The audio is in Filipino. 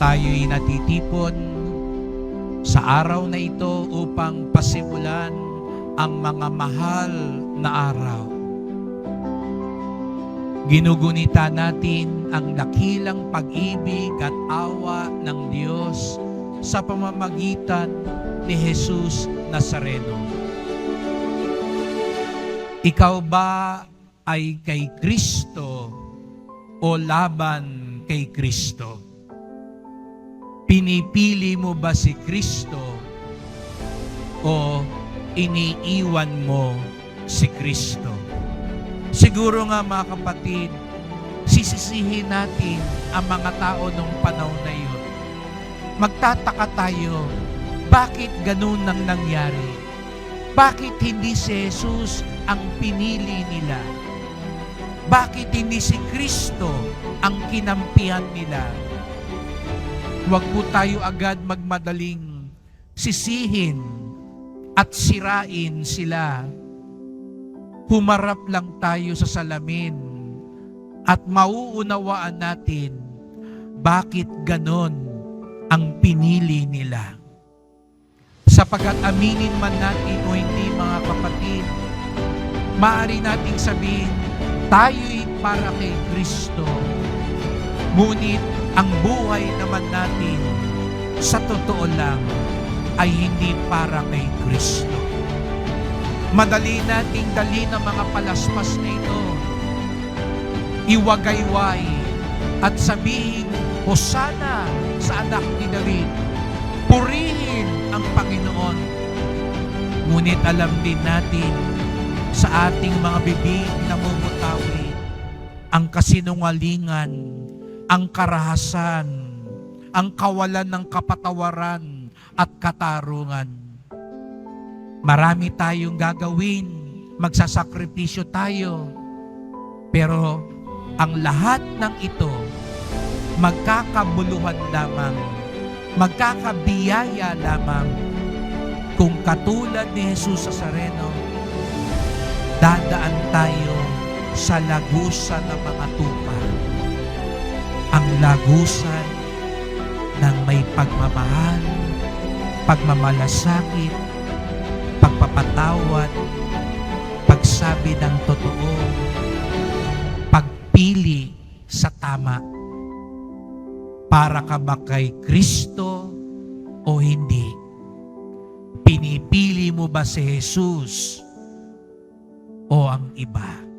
tayo'y natitipon sa araw na ito upang pasimulan ang mga mahal na araw. Ginugunita natin ang dakilang pag-ibig at awa ng Diyos sa pamamagitan ni Jesus Nazareno. Ikaw ba ay kay Kristo o laban kay Kristo? Pinipili mo ba si Kristo o iniiwan mo si Kristo? Siguro nga mga kapatid, sisisihin natin ang mga tao nung panahon na yun. Magtataka tayo, bakit ganun ang nangyari? Bakit hindi si Jesus ang pinili nila? Bakit hindi si Kristo ang kinampihan nila? Huwag po tayo agad magmadaling sisihin at sirain sila. Humarap lang tayo sa salamin at mauunawaan natin bakit ganon ang pinili nila. Sapagkat aminin man natin o hindi mga kapatid, maaari nating sabihin, tayo'y para kay Kristo. Ngunit ang buhay naman natin, sa totoo lang, ay hindi para kay Kristo. Madali nating dali ng mga palaspas na ito. Iwagayway at sabihin, Hosana sa anak ni David. Purihin ang Panginoon. Ngunit alam din natin sa ating mga bibig na mumutawi ang kasinungalingan, ang karahasan, ang kawalan ng kapatawaran at katarungan. Marami tayong gagawin, magsasakripisyo tayo, pero ang lahat ng ito magkakabuluhan lamang, magkakabiyaya lamang kung katulad ni Jesus sa Sareno, dadaan tayo sa lagusan ng mga tupa. Lagusan ng may pagmamahal, pagmamalasakit, pagpapatawad, pagsabi ng totoo, pagpili sa tama. Para ka ba kay Kristo o hindi? Pinipili mo ba si Jesus o ang iba?